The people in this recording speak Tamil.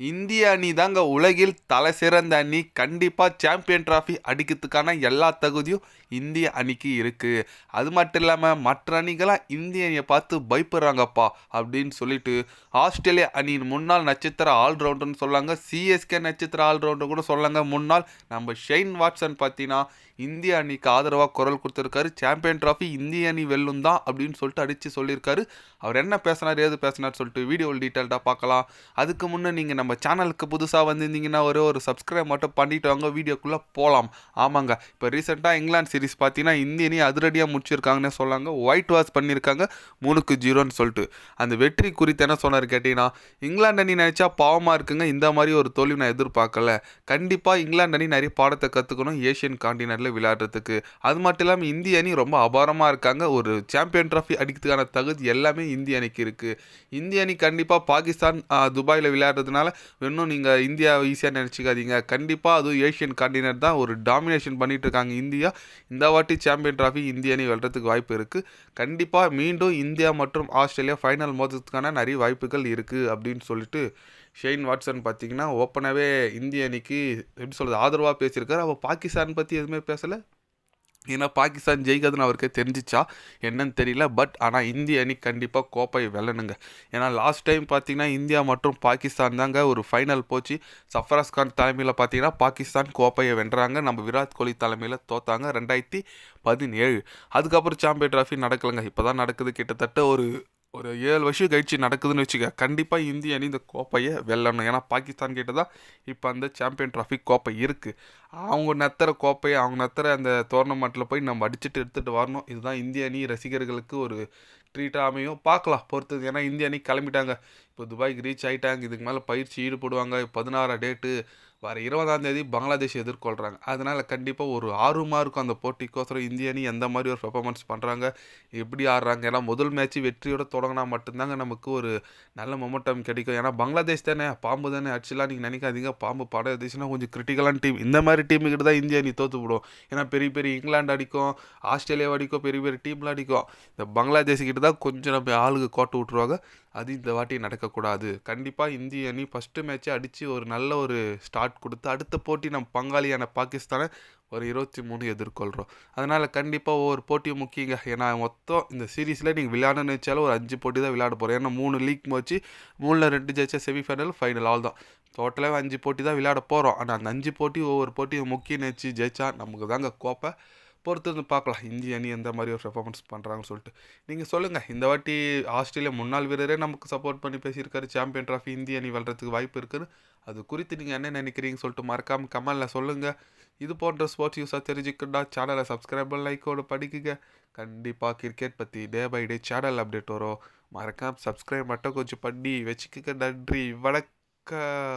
இந்திய அணி தாங்க உலகில் தலை சிறந்த அணி. கண்டிப்பாக சாம்பியன் டிராஃபி அடிக்கிறதுக்கான எல்லா தகுதியும் இந்திய அணிக்கு இருக்குது அது மட்டும் இல்லாமல் மற்ற அணிகளாம் இந்திய அணியை பார்த்து பயப்படுறாங்கப்பா அப்படின்னு சொல்லிட்டு ஆஸ்திரேலிய அணியின் முன்னாள் நட்சத்திர ஆல்ரவுண்டர்னு சொல்லாங்க. சிஎஸ்கே நட்சத்திர ஆல்ரவுண்டர் கூட சொல்லாங்க. முன்னாள் நம்ம ஷெயின் வாட்சன் பார்த்தீங்கன்னா இந்திய அணிக்கு ஆதரவாக குரல் கொடுத்துருக்காரு. சாம்பியன் டிராஃபி இந்திய அணி வெல்லும் தான் அப்படின்னு சொல்லிட்டு அடித்து சொல்லியிருக்காரு. அவர் என்ன பேசினார் ஏது பேசினார் சொல்லிட்டு வீடியோவில் டீட்டெயில்டாக பார்க்கலாம். அதுக்கு முன்னே நீங்கள் நம்ம நம்ம சேனலுக்கு புதுசாக வந்திருந்தீங்கன்னா ஒரே ஒரு சப்ஸ்கிரைப் மட்டும் பண்ணிட்டு வாங்க வீடியோக்குள்ளே போகலாம் ஆமாங்க இப்போ ரீசெண்டாக இங்கிலாந்து சீரிஸ் பார்த்தீங்கன்னா இந்திய அணி அதிரடியாக முடிச்சிருக்காங்கன்னு சொல்லாங்க ஒயிட் வாஷ் பண்ணியிருக்காங்க மூணுக்கு ஜீரோன்னு சொல்லிட்டு. அந்த வெற்றி குறித்து என்ன சொன்னார் கேட்டிங்கன்னா இங்கிலாந்து அணி நினச்சா பாவமாக இருக்குங்க இந்த மாதிரி ஒரு தோல்வி நான் எதிர்பார்க்கல. கண்டிப்பாக இங்கிலாந்து அணி நிறைய பாடத்தை கற்றுக்கணும் ஏஷியன் காண்டினென்ட்டில் விளையாடுறதுக்கு. அது மட்டும் இல்லாமல் இந்திய அணி ரொம்ப அபாரமாக இருக்காங்க. ஒரு சாம்பியன் ட்ராஃபி அடிக்கிறதுக்கான தகுதி எல்லாமே இந்திய அணிக்கு இருக்குது இந்திய அணி கண்டிப்பாக பாகிஸ்தான் துபாயில் விளையாடுறதுனால இன்னும் நீங்கள் இந்தியா ஈஸியாக நினச்சிக்காதீங்க. கண்டிப்பாக அதுவும் ஏஷியன் காண்டினென்ட் தான் ஒரு டாமினேஷன் பண்ணிகிட்டு இருக்காங்க இந்தியா. இந்த வாட்டி சாம்பியன் ட்ராஃபி இந்திய அணி வெல்றதுக்கு வாய்ப்பு இருக்குது கண்டிப்பாக மீண்டும் இந்தியா மற்றும் ஆஸ்திரேலியா ஃபைனல் மோதுறதுக்கான நிறைய வாய்ப்புகள் இருக்குது அப்படின்னு சொல்லிட்டு ஷெயின் வாட்சன் பார்த்தீங்கன்னா ஓப்பனாகவே இந்திய அணிக்கு எப்படி சொல்கிறது ஆதரவாக பேசியிருக்காரு. அவள் பாகிஸ்தான் பற்றி எதுவுமே பேசலை. ஏன்னா பாகிஸ்தான் ஜெயிக்கிறதுன்னு அவருக்கு தெரிஞ்சிச்சா? என்னன்னு தெரியல. பட் ஆனால் இந்திய அணி கண்டிப்பாக கோப்பை வெல்லணுங்க. ஏன்னா லாஸ்ட் டைம் பார்த்தீங்கன்னா இந்தியா மற்றும் பாகிஸ்தான் தாங்க ஒரு ஃபைனல் போச்சு. சஃப்ராஸ் கான் தலைமையில் பார்த்தீங்கன்னா பாகிஸ்தான் கோப்பையை வென்றாங்க. நம்ம விராட் கோலி தலைமையில் தோத்தாங்க ரெண்டாயிரத்தி பதினேழு. அதுக்கப்புறம் சாம்பியன் ட்ராஃபி நடக்கலைங்க. இப்போ தான் நடக்குது கிட்டத்தட்ட ஒரு ஒரு ஏழு வருஷம் கழிச்சு நடக்குதுன்னு வச்சுக்க கண்டிப்பாக இந்திய அணி இந்த கோப்பையை வெல்லணும். ஏன்னா பாகிஸ்தான் கிட்ட தான் இப்போ அந்த சாம்பியன் ட்ராஃபி கோப்பை இருக்குது அவங்க நத்துற கோப்பையை அவங்க நத்துற அந்த டோர்னமெண்ட்டில் போய் நம்ம அடிச்சுட்டு எடுத்துகிட்டு வரணும். இதுதான் இந்திய அணி ரசிகர்களுக்கு ஒரு ட்ரீட்டாக அமையும். பார்க்கலாம் பொறுத்தது. ஏன்னா இந்திய அணி கிளம்பிட்டாங்க. இப்போ துபாய்க்கு ரீச் ஆகிட்டாங்க இதுக்கு மேலே பயிற்சி ஈடுபடுவாங்க. பதினாறு டேட்டு வர இருபதாம் தேதி பங்களாதேஷ் எதிர்கொள்கிறாங்க அதனால் கண்டிப்பாக ஒரு ஆர்வமாக இருக்கும் அந்த போட்டிக்கோசரம். இந்திய அணி எந்த மாதிரி ஒரு பெர்ஃபார்மன்ஸ் பண்ணுறாங்க எப்படி ஆடுறாங்க? ஏன்னா முதல் மேட்ச் வெற்றியோட தொடங்கினா மட்டும்தாங்க நமக்கு ஒரு நல்ல மொமெண்டம் கிடைக்கும். ஏன்னா பங்களாதேஷ் தானே பாம்பு தானே. அடிச்சுலாம் நீங்கள் நினைக்காதீங்க. பாம்பு பங்களாதேஷ்னா கொஞ்சம் கிரிட்டிக்கலான டீம் இந்த மாதிரி டீமுக்கிட்ட தான் இந்திய அணி தோற்று விடும். ஏன்னா பெரிய பெரிய இங்கிலாந்து அடிக்கும் ஆஸ்திரேலியா அடிக்கும் பெரிய பெரிய டீம்லாம் அடிக்கும். இந்த பங்களாதேஷ்கிட்ட தான் கொஞ்சம் நம்ம ஆளுக்கு கோட்டை விட்ருவாங்க அது இந்த வாட்டி நடக்கக்கூடாது. கண்டிப்பாக இந்திய அணி ஃபஸ்ட்டு மேட்ச்சை அடித்து ஒரு நல்ல ஒரு ஸ்டார்ட் கொடுத்து அடுத்த போட்டி நம்ம பங்காளியான பாகிஸ்தானை ஒரு இருபத்தி மூணு எதிர்கொள்கிறோம் அதனால் கண்டிப்பாக ஒவ்வொரு போட்டியும் முக்கியங்க. ஏன்னா மொத்தம் இந்த சீரீஸில் நீங்கள் விளையாடணும்னு வச்சாலும் ஒரு அஞ்சு போட்டி தான் விளையாட போகிறோம் ஏன்னா மூணு லீக் வச்சு மூணில் ரெண்டு ஜெயிச்சா செமிஃபைனல் ஃபைனல் ஆல் தான் டோட்டலாக அஞ்சு போட்டி தான் விளையாட போகிறோம் ஆனால் அந்த அஞ்சு போட்டி ஒவ்வொரு போட்டியும் முக்கியம் நினச்சி ஜெயிச்சா நமக்கு தாங்க கோப்பை. பொறுத்து வந்து பார்க்கலாம். இந்திய அணி எந்த மாதிரி ஒரு பெர்ஃபார்மன்ஸ் பண்ணுறாங்கன்னு சொல்லிட்டு. நீங்கள் சொல்லுங்கள் இந்த வாட்டி ஆஸ்திரேலியா முன்னாள் வீரரே நமக்கு சப்போர்ட் பண்ணி பேசியிருக்காரு. சாம்பியன் ட்ராஃபி இந்திய அணி வெல்றதுக்கு வாய்ப்பு இருக்குன்னு. அது குறித்து நீங்கள் என்ன நினைக்கிறீங்கன்னு சொல்லிட்டு மறக்காமல் கமலில் சொல்லுங்கள் இது போன்ற ஸ்போர்ட்ஸ் நியூஸாக தெரிஞ்சுக்கணுன்னா சேனலை சப்ஸ்கிரைப் லைக்கோடு படிக்குங்க. கண்டிப்பாக கிரிக்கெட் பற்றி day by day channel update வரும். மறக்காமல் சப்ஸ்கிரைப் மட்டும் கொஞ்சம் பண்ணி வச்சுக்கோங்க. நன்றி. வணக்கம்.